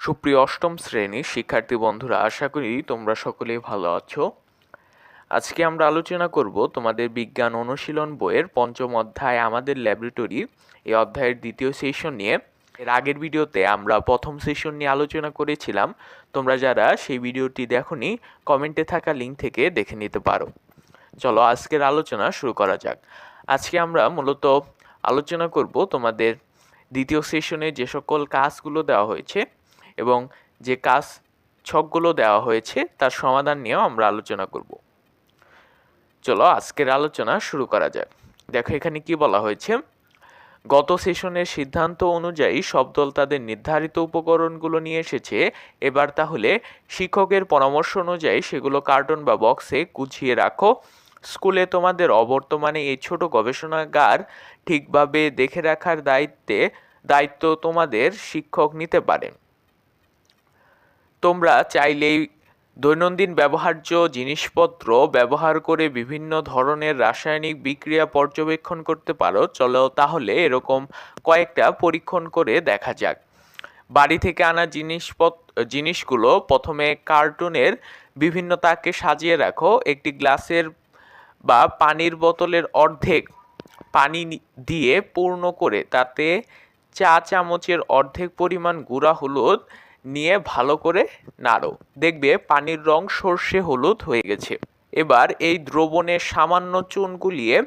সুপ্রিয় অষ্টম শ্রেণির শিক্ষার্থী বন্ধুরা, আশা করি তোমরা সকলেই ভালো আছো। আজকে আমরা আলোচনা করব তোমাদের বিজ্ঞান অনুশীলন বইয়ের পঞ্চম অধ্যায়, আমাদের ল্যাবরেটরি, এই অধ্যায়ের দ্বিতীয় সেশন নিয়ে। এর আগের ভিডিওতে আমরা প্রথম সেশন নিয়ে আলোচনা করেছিলাম। তোমরা যারা সেই ভিডিওটি দেখোনি, কমেন্টে থাকা লিঙ্ক থেকে দেখে নিতে পারো। চলো আজকের আলোচনা শুরু করা যাক। আজকে আমরা মূলত আলোচনা করব তোমাদের দ্বিতীয় সেশনে যে সকল কাজগুলো দেওয়া হয়েছে এবং যে কাজ ছকগুলো দেওয়া হয়েছে, তার সমাধান নিয়েও আমরা আলোচনা করব। চলো, আজকের আলোচনা শুরু করা যাক। দেখো, এখানে কি বলা হয়েছে? গত সেশনের সিদ্ধান্ত অনুযায়ী সব দল তাদের নির্ধারিত উপকরণগুলো নিয়ে এসেছে। এবার তাহলে শিক্ষকের পরামর্শ অনুযায়ী সেগুলো কার্টন বা বক্সে গুছিয়ে রাখো। স্কুলে তোমাদের অবর্তমানে এই ছোট গবেষণাগার ঠিকভাবে দেখে রাখার দায়িত্বে, দায়িত্ব তোমাদের শিক্ষক নিতে পারেন। তোমরা চাইলেই দৈনন্দিন ব্যবহার্য জিনিসপত্র ব্যবহার করে বিভিন্ন ধরনের রাসায়নিক বিক্রিয়া পর্যবেক্ষণ করতে পারো। চলো তাহলে এরকম কয়েকটা পরীক্ষণ করে দেখা যাক। বাড়ি থেকে আনা জিনিসপত্র জিনিসগুলো প্রথমে কার্টুনের বিভিন্ন তাকে সাজিয়ে রাখো। একটি গ্লাসের বা পানির বোতলের অর্ধেক পানি দিয়ে পূর্ণ করে তাতে চা চামচের অর্ধেক পরিমাণ গুঁড়া হলুদ নিয়ে ভালো করে নাড়ো। দেখবে পানির রং সর্ষে হলুদ হয়ে গেছে। এবার এই দ্রবণে সামান্য চুন গুলিয়ে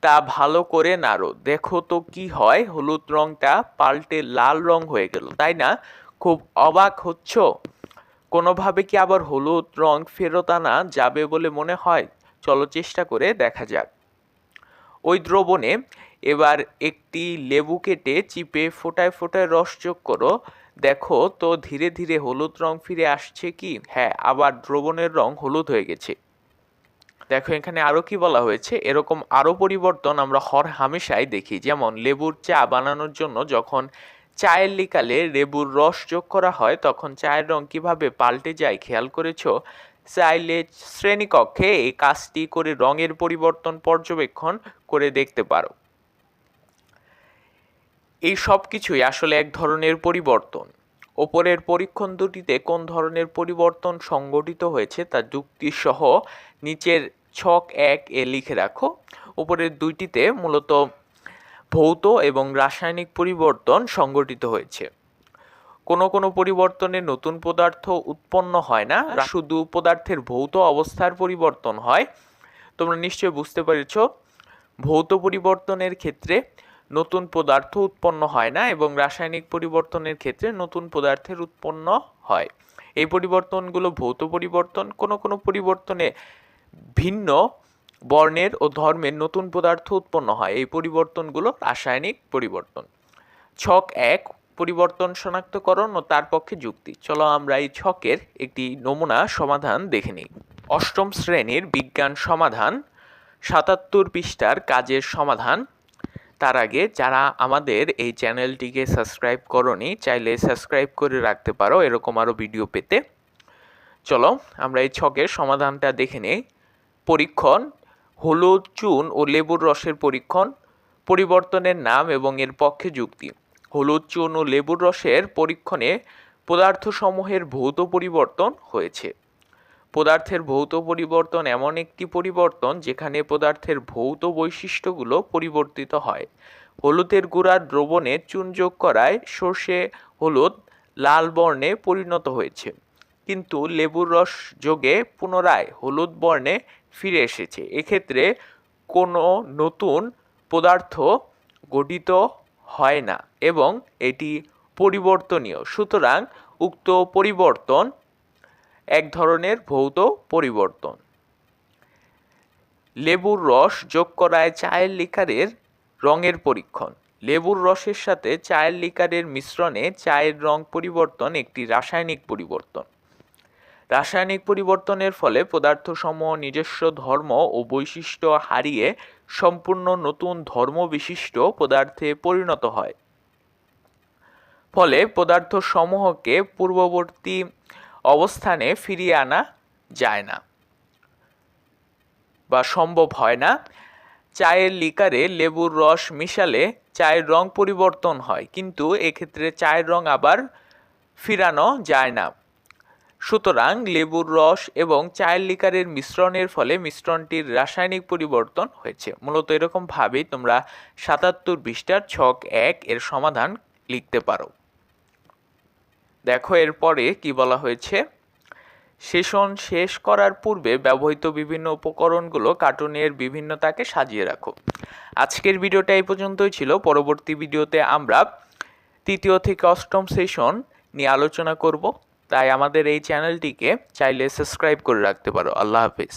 তা ভালো করে নাড়ো। দেখো তো কি হয়, হলুদ রংটা পাল্টে লাল রং হয়ে গেল। তাই না? খুব অবাক হচ্ছ? কোনোভাবে কি আবার হলুদ রং ফেরত আনা যাবে বলে মনে হয়? চলো চেষ্টা করে দেখা যাক। ওই দ্রবণে এবার একটি লেবু কেটে চিপে ফোটায় ফোটায় রস যোগ করো। দেখো তো ধীরে ধীরে হলুদ রং ফিরে আসছে কি? হ্যাঁ আবার দ্রবণের রং হলুদ হয়ে গেছে। দেখো এখানে আরও কি বলা হয়েছে? এরকম আরও পরিবর্তন আমরা হর হামেশাই দেখি। যেমন লেবুর চা বানানোর জন্য যখন চায়ের লিকালে লেবুর রস যোগ করা হয়, তখন চায়ের রং কীভাবে পাল্টে যায় খেয়াল করেছ? চাইলে শ্রেণীকক্ষে এই কাজটি করে রঙের পরিবর্তন পর্যবেক্ষণ করে দেখতে পারো। এই সব কিছুই আসলে এক ধরনের পরিবর্তন। ওপরের পরীক্ষণ দুটিতে কোন ধরনের পরিবর্তন সংঘটিত হয়েছে তা যুক্তি সহ নিচের ছক এক এ লিখে রাখো। ওপরের দুইটিতে মূলত ভৌত এবং রাসায়নিক পরিবর্তন সংঘটিত হয়েছে। কোনো কোনো পরিবর্তনে নতুন পদার্থ উৎপন্ন হয় না। শুধু পদার্থের ভৌত অবস্থার পরিবর্তন হয়। তোমরা নিশ্চয়ই বুঝতে পেরেছ ভৌত পরিবর্তনের ক্ষেত্রে নতুন পদার্থ উৎপন্ন হয় না এবং রাসায়নিক পরিবর্তনের ক্ষেত্রে নতুন পদার্থের উৎপন্ন হয়। এই পরিবর্তনগুলো ভৌত পরিবর্তন কোনো কোনো পরিবর্তনে ভিন্ন বর্ণের ও ধর্মের নতুন পদার্থ উৎপন্ন হয়। এই পরিবর্তনগুলো রাসায়নিক পরিবর্তন। ছক এক পরিবর্তন শনাক্তকরণ ও তার পক্ষে যুক্তি। চলো আমরা এই ছকের একটি নমুনা সমাধান দেখে নিই। অষ্টম শ্রেণির বিজ্ঞান সমাধান, সাতাত্তর পৃষ্ঠার কাজের সমাধান। তার আগে যারা আমাদের এই চ্যানেলটিকে সাবস্ক্রাইব করনি, চাইলে সাবস্ক্রাইব করে রাখতে পারো, এরকম আরও ভিডিও পেতে। চলো আমরা এই ছকের সমাধানটা দেখে নিই। পরীক্ষণ, হলুদ, চুন ও লেবুর রসের পরীক্ষণ, পরিবর্তনের নাম এবং এর পক্ষে যুক্তি। হলুদ ও লেবুর রসের পরীক্ষণে পদার্থসমূহের ভৌত পরিবর্তন হয়েছে। পদার্থের ভৌত পরিবর্তন এমন একটি পরিবর্তন যেখানে পদার্থের ভৌত বৈশিষ্ট্যগুলো পরিবর্তিত হয়। হলুদের গুঁড়ার দ্রবণে চুন যোগ করায় সর্ষে, হলুদ, লাল বর্ণে পরিণত হয়েছে। কিন্তু লেবুর রস যোগে পুনরায় হলুদ বর্ণে ফিরে এসেছে। এক্ষেত্রে কোনো নতুন পদার্থ গঠিত হয় না এবং এটি পরিবর্তনীয়। সুতরাং উক্ত পরিবর্তন এক ধরনের ভৌত পরিবর্তন। লেবুর রস যোগ করায় চায়ের লিকারের রঙের পরীক্ষণ। লেবুর রসের সাথে চায়ের লিকারের মিশ্রণে চায়ের রং পরিবর্তন একটি রাসায়নিক পরিবর্তন। রাসায়নিক পরিবর্তনের ফলে পদার্থসমূহ নিজস্ব ধর্ম ও বৈশিষ্ট্য হারিয়ে সম্পূর্ণ নতুন ধর্ম বিশিষ্ট পদার্থে পরিণত হয়। ফলে পদার্থ সমূহকে পূর্ববর্তী অবস্থানে ফিরিয়ে আনা যায় না বা সম্ভব হয় না। চায়ের লিকারে লেবুর রস মিশালে চায়ের রং পরিবর্তন হয়, কিন্তু এক্ষেত্রে চায়ের রং আবার ফিরানো যায় না। সুতরাং লেবুর রস এবং চায়ের লিকারের মিশ্রণের ফলে মিশ্রণটির রাসায়নিক পরিবর্তন হয়েছে। মূলত এরকমভাবেই তোমরা সাতাত্তর পৃষ্ঠার ছক এক এর সমাধান লিখতে পারো। দেখো এরপরে কি বলা হয়েছে? সেশন শেষ করার পূর্বে ব্যবহৃত বিভিন্ন উপকরণগুলো কার্টুনের বিভিন্নতাকে সাজিয়ে রাখো। আজকের ভিডিওটা এই পর্যন্তই ছিল। পরবর্তী ভিডিওতে আমরা তৃতীয় থেকে অষ্টম সেশন নিয়ে আলোচনা করব। তাই আমাদের এই চ্যানেলটিকে চাইলে সাবস্ক্রাইব করে রাখতে পারো। আল্লাহ হাফিজ।